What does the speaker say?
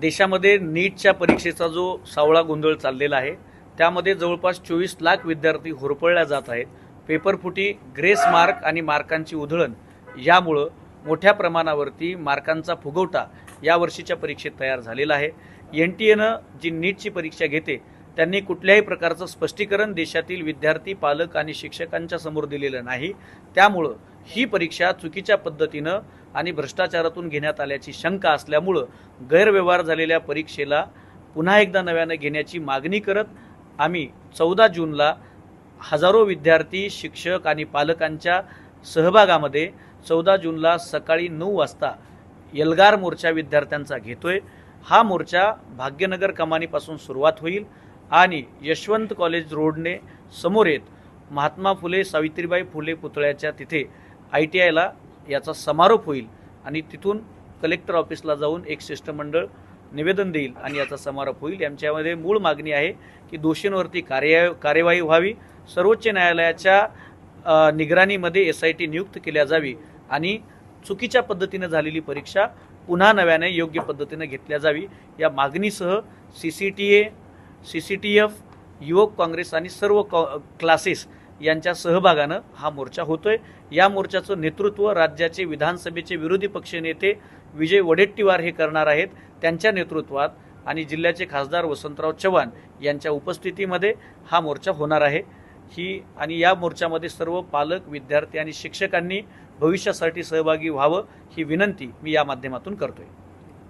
देशामध्ये नीटच्या परीक्षेचा जो सावळा गोंधळ चाललेला आहे त्यामध्ये जवळपास चोवीस लाख विद्यार्थी होरपळल्या जात आहेत. पेपरफुटी ग्रेस मार्क आणि मार्कांची उधळण यामुळं मोठ्या प्रमाणावरती मार्कांचा फुगवटा या वर्षीच्या परीक्षेत तयार झालेला आहे. एन टी एनं जी नीटची परीक्षा घेते त्यांनी कुठल्याही प्रकारचं स्पष्टीकरण देशातील विद्यार्थी पालक आणि शिक्षकांच्या समोर दिलेलं नाही. त्यामुळं ही परीक्षा चुकीच्या पद्धतीनं आणि भ्रष्टाचारातून घेण्यात आल्याची शंका असल्यामुळं गैरव्यवहार झालेल्या परीक्षेला पुन्हा एकदा नव्यानं घेण्याची मागणी करत आम्ही चौदा जूनला हजारो विद्यार्थी शिक्षक आणि पालकांच्या सहभागामध्ये चौदा जूनला सकाळी नऊ वाजता यलगार मोर्चा विद्यार्थ्यांचा घेतोय. हा मोर्चा भाग्यनगर कमानीपासून सुरुवात होईल आणि यशवंत कॉलेज रोडने समोर येत महात्मा फुले सावित्रीबाई फुले पुतळ्याच्या तिथे आय टी आयला याचा समारोप होईल आणि तिथून कलेक्टर ऑफिसला जाऊन एक शिष्टमंडळ निवेदन देईल आणि याचा समारोप होईल. यांच्यामध्ये मूळ मागणी आहे की दोषींवरती कार्य कार्यवाही व्हावी. सर्वोच्च न्यायालयाच्या निगराणीमध्ये एस आय टी नियुक्त केल्या जावी आणि चुकीच्या पद्धतीनं झालेली परीक्षा पुन्हा नव्याने योग्य पद्धतीनं घेतल्या जावी. या मागणीसह C C T A C C T F युवक काँग्रेस आणि सर्व कॉ क्लासेस यांच्या सहभागानं हा मोर्चा होतोय. या मोर्चाचं नेतृत्व राज्याचे विधानसभेचे विरोधी पक्षनेते विजय वडेट्टीवार हे करणार आहेत. त्यांच्या नेतृत्वात आणि जिल्ह्याचे खासदार वसंतराव चव्हाण यांच्या उपस्थितीमध्ये हा मोर्चा होणार आहे. ही आणि या मोर्चामध्ये सर्व पालक विद्यार्थी आणि शिक्षकांनी भविष्यासाठी सहभागी व्हावं ही विनंती मी या माध्यमातून करतोय.